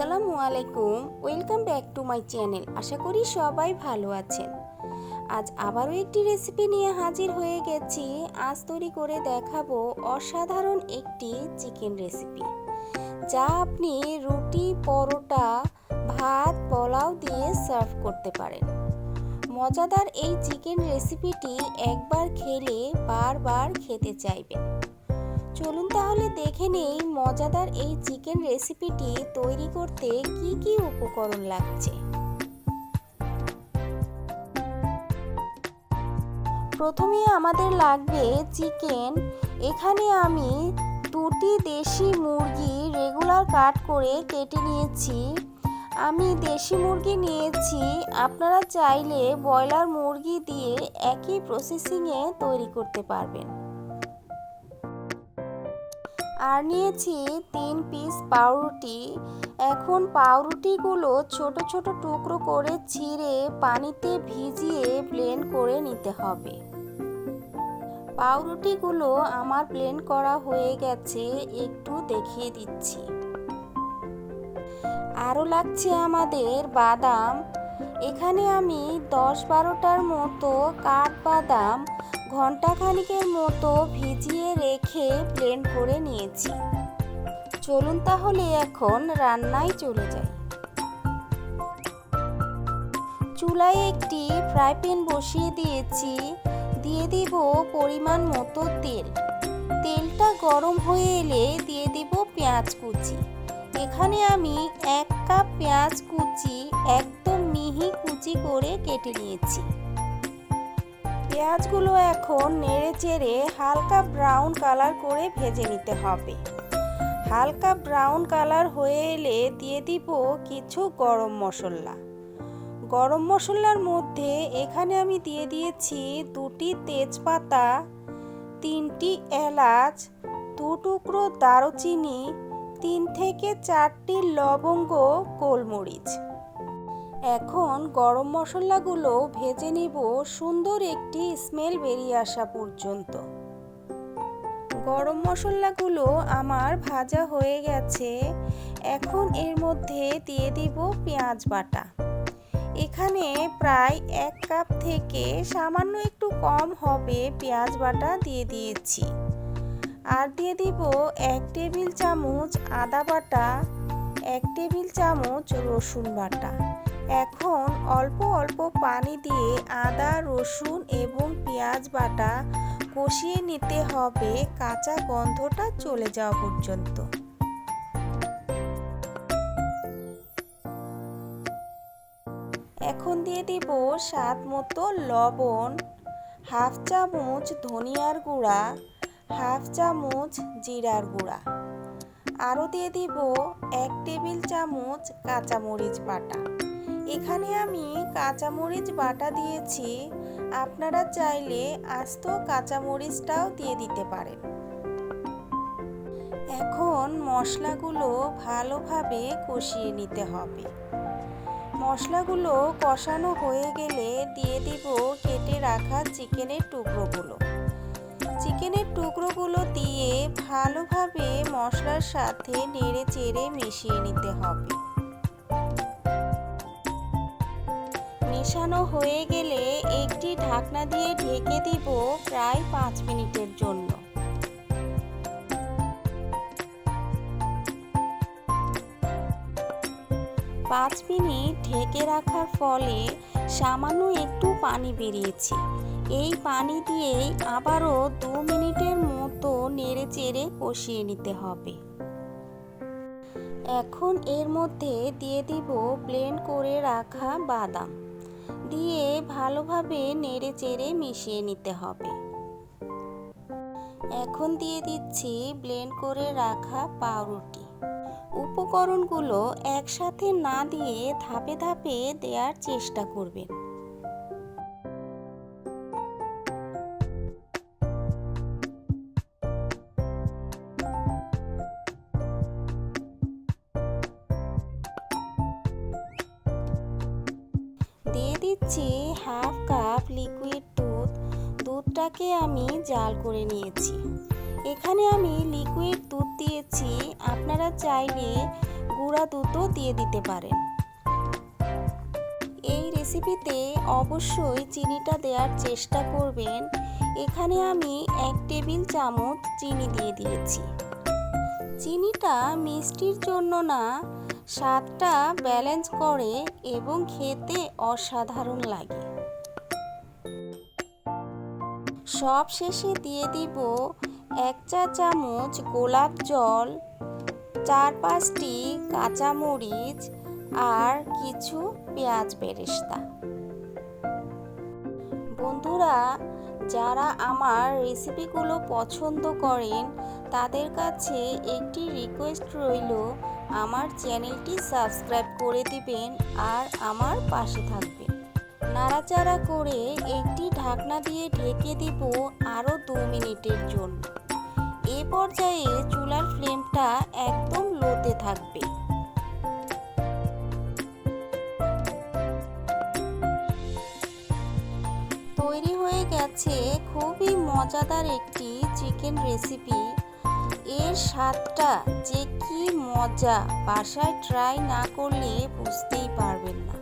আসসালামু আলাইকুম। Welcome back to my channel আশা করি সবাই ভালো আছেন। আজ আবারও একটি রেসিপি নিয়ে হাজির হয়ে গেছি। আজ তৈরি করে দেখাবো অসাধারণ একটি চিকেন রেসিপি যা আপনি রুটি, পরোটা, ভাত, পোলাও দিয়ে সার্ভ করতে পারেন। মজাদার এই চিকেন রেসিপিটি একবার খেলে বারবার খেতে চাইবেন। চলুন তাহলে দেখে নেই মজাদার এই চিকেন রেসিপিটি তৈরি করতে কি কি উপকরণ লাগছে। প্রথমে আমাদের লাগবে চিকেন। এখানে আমি দুটি দেশি মুরগি রেগুলার কাট করে কেটে নিয়েছি। আমি দেশি মুরগি নিয়েছি। আপনারা চাইলে ব্রয়লার মুরগি দিয়ে একই প্রসেসিংয়ে তৈরি করতে পারবেন। আর নিয়েছি তিন পিস পাউরুটি। এখন পাউরুটিগুলো ছোট ছোট টুকরো করে ছিঁড়ে পানিতে ভিজিয়ে ব্লেন্ড করে নিতে হবে। পাউরুটিগুলো আমার ব্লেন্ড করা হয়ে গেছে, একটু দেখিয়ে দিচ্ছি। আরও লাগছে আমাদের বাদাম। এখানে আমি দশ বারোটার মতো কাঠবাদাম ঘণ্টা খানিকের মতো ভিজিয়ে রেখে ব্লেন্ড করে নিয়েছি। চলুন তাহলে এখন রান্নায় চলে যাই। চুলায় একটি ফ্রাই প্যান বসিয়ে দিয়েছি। দিয়ে দিব পরিমাণ মতো তেল। তেলটা গরম হয়ে এলে দিয়ে দিব পেঁয়াজ কুচি। এখানে আমি এক কাপ পেঁয়াজ কুচি একদম মিহি কুচি করে কেটে নিয়েছি। পেঁয়াজগুলো এখন নেড়ে চেড়ে হালকা ব্রাউন কালার করে ভেজে নিতে হবে। হালকা ব্রাউন কালার হয়ে এলে দিয়ে দিব কিছু গরম মশলা। গরম মশলার মধ্যে এখানে আমি দিয়ে দিয়েছি দুটি তেজপাতা, তিনটি এলাচ, দু টুকরো দারুচিনি, তিন থেকে চারটি লবঙ্গ, গোলমরিচ। এখন গরম মশলাগুলো ভেজে নিব, সুন্দর একটি স্মেল বেরিয়ে আসা পর্যন্ত। গরম মশলাগুলো আমার ভাজা হয়ে গেছে। এখন এর মধ্যে দিয়ে দিব পেঁয়াজ বাটা। এখানে প্রায় এক কাপ থেকে সামান্য একটু কম হবে পেঁয়াজ বাটা দিয়ে দিয়েছি। আর দিয়ে দিব এক টেবিল চামচ আদা বাটা, এক টেবিল চামচ রসুন বাটা। এখন অল্প অল্প পানি দিয়ে আদা, রসুন এবং পেঁয়াজ বাটা কষিয়ে নিতে হবে। কাঁচা গন্ধটা চলে যাওয়া পর্যন্ত। এখন দিয়ে দিব স্বাদ মতো লবণ, হাফ চামচ ধনিয়ার গুঁড়া, হাফ চামচ জিরার গুঁড়া। আরও দিয়ে দিব এক টেবিল চামচ কাঁচামরিচ বাটা। এখানে আমি কাঁচামরিচ বাটা দিয়েছি। আপনারা চাইলে আস্ত কাঁচামরিচটাও দিয়ে দিতে পারেন। এখন মশলাগুলো ভালোভাবে কষিয়ে নিতে হবে। মশলাগুলো কষানো হয়ে গেলে দিয়ে দিব কেটে রাখা চিকেনের টুকরোগুলো। চিকেনের টুকরোগুলো দিয়ে ভালোভাবে মশলার সাথে নেড়ে চেড়ে মিশিয়ে নিতে হবে। মেশানো হয়ে গেলে একটি ঢাকনা দিয়ে ঢেকে দিব প্রায় পাঁচ মিনিটের জন্য। পাঁচ মিনিট ঢেকে রাখার ফলে সামান্য একটু পানি বেরিয়েছে। এই পানি দিয়েই আবারও দু মিনিটের মতো নেড়ে চেড়ে কষিয়ে নিতে হবে। এখন এর মধ্যে দিয়ে দিব ব্লেন্ড করে রাখা বাদাম। দিয়ে ভালোভাবে নেড়ে চেড়ে মিশিয়ে নিতে হবে। এখন দিয়ে দিচ্ছি ব্লেন্ড করে রাখা পাউরুটি। উপকরণগুলো একসাথে না দিয়ে ধাপে ধাপে দেওয়ার চেষ্টা করবেন। দিয়ে দিচ্ছি হাফ কাপ লিকুইড দুধ। দুধটাকে আমি জাল করে নিয়েছি। এখানে আমি লিকুইড দুধ দিয়েছি। আপনারা চাইলে গুঁড়া দুধও দিয়ে দিতে পারেন। এই রেসিপিতে অবশ্যই চিনিটা দেওয়ার চেষ্টা করবেন। এখানে আমি এক টেবিল চামচ চিনি দিয়ে দিয়েছি। চিনিটা মিষ্টির জন্য না স্বাদটা ব্যালেন্স করে এবং খেতে অসাধারণ লাগে। সব শেষে দিয়ে দিব এক চা চামচ গোলাপ জল, চার পাঁচটি কাঁচামরিচ আর কিছু পেঁয়াজ বেরেস্তা। বন্ধুরা, যারা আমার রেসিপিগুলো পছন্দ করেন, তাদের কাছে একটি রিকোয়েস্ট রইল আমার চ্যানেলটি সাবস্ক্রাইব করে দিবেন আর আমার পাশে থাকবেন। নাড়াচাড়া করে একটি ঢাকনা দিয়ে ঢেকে দিব আরও দু মিনিটের জন্য। এ পর্যায়ে চুলার ফ্লেমটা একদম লোতে থাকবে। তৈরি হয়ে গেছে খুবই মজাদার একটি চিকেন রেসিপি। এর স্বাদটা যে কি মজা, বাসায় ট্রাই না করলে বুঝতেই পারবেন না।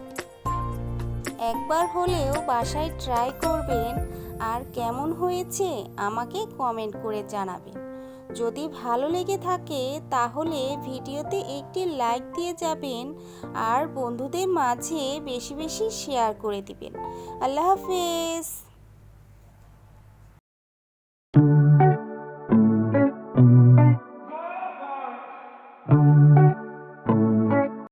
একবার হলেও বাসায় ট্রাই করবেন আর কেমন হয়েছে আমাকে কমেন্ট করে জানাবেন। যদি ভালো লেগে থাকে তাহলে ভিডিওতে একটি লাইক দিয়ে যাবেন আর বন্ধুদের মাঝে বেশি বেশি শেয়ার করে দিবেন। আল্লাহ হাফেজ।